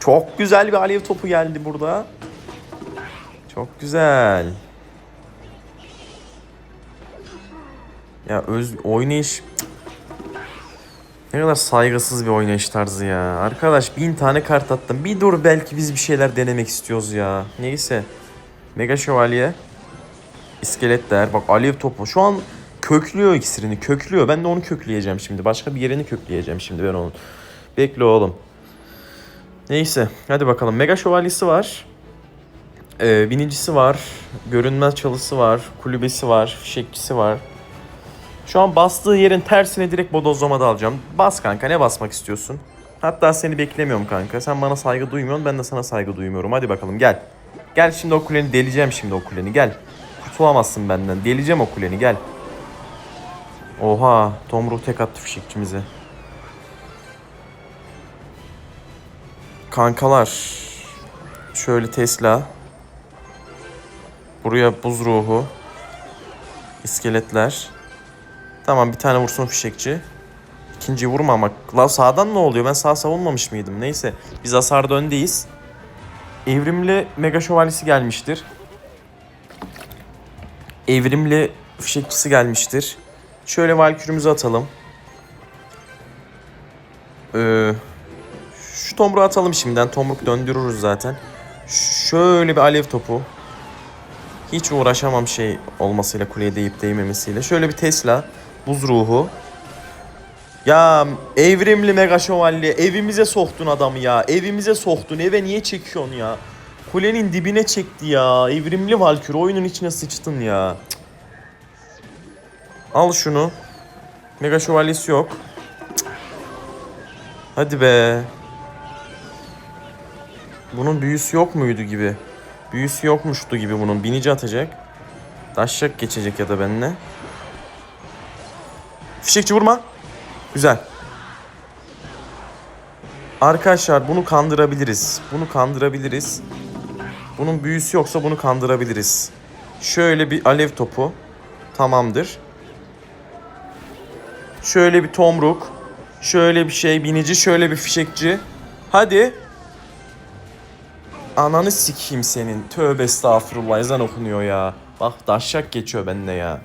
Çok güzel bir alev topu geldi burada. Çok güzel. Ya öz oynayış ne kadar saygısız bir oynayış tarzı ya. Arkadaş bin tane kart attım. Bir dur belki biz bir şeyler denemek istiyoruz ya. Neyse. Mega Şövalye. İskeletler. Bak alev topu. Şu an köklüyor iksirini. Köklüyor. Ben de onu kökleyeceğim şimdi. Başka bir yerini kökleyeceğim şimdi ben onun. Bekle oğlum. Neyse. Hadi bakalım. Mega Şövalyesi var. Ee, binicisi var. Görünmez çalısı var. Kulübesi var. Fişekçisi var. Şu an bastığı yerin tersine direkt bodozlama da alacağım. Bas kanka ne basmak istiyorsun? Hatta seni beklemiyorum kanka. Sen bana saygı duymuyorsun ben de sana saygı duymuyorum. Hadi bakalım gel. Gel şimdi o kuleni deleceğim şimdi o kuleni gel. Kurtulamazsın benden. Deleceğim o kuleni gel. Oha Tomruh tek attı fişekçimize. Kankalar. Şöyle Tesla. Buraya buz ruhu. İskeletler. Tamam bir tane vursun fişekçi. İkinciyi vurma ama. La sağdan ne oluyor? Ben sağ savunmamış mıydım? Neyse. Biz hasarda öndeyiz. Evrimli Mega Şövalyesi gelmiştir. Evrimli fişekçisi gelmiştir. Şöyle Valkürümüzü atalım. Ee, şu tomruğu atalım şimdiden. Tomruk döndürürüz zaten. Şöyle bir alev topu. Hiç uğraşamam şey olmasıyla kuleye değip değmemesiyle. Şöyle bir Tesla. Buz ruhu. Ya evrimli mega şövalye evimize soktun adamı ya. Evimize soktun. Eve niye çekiyorsun ya? Kulenin dibine çekti ya. Evrimli Valkür oyunun içine sıçtın ya. Cık. Al şunu. Mega şövalyesi yok. Cık. Hadi be. Bunun büyüsü yok muydu gibi? Büyüsü yokmuştu gibi bunun. Binici atacak. Taşacak geçecek ya da benimle. Fişekçi vurma. Güzel. Arkadaşlar bunu kandırabiliriz. Bunu kandırabiliriz. Bunun büyüsü yoksa bunu kandırabiliriz. Şöyle bir alev topu. Tamamdır. Şöyle bir tomruk. Şöyle bir şey binici. Şöyle bir fişekçi. Hadi. Ananı sikeyim senin. Tövbe estağfurullah ezan okunuyor ya. Bak daşşak geçiyor bende ya.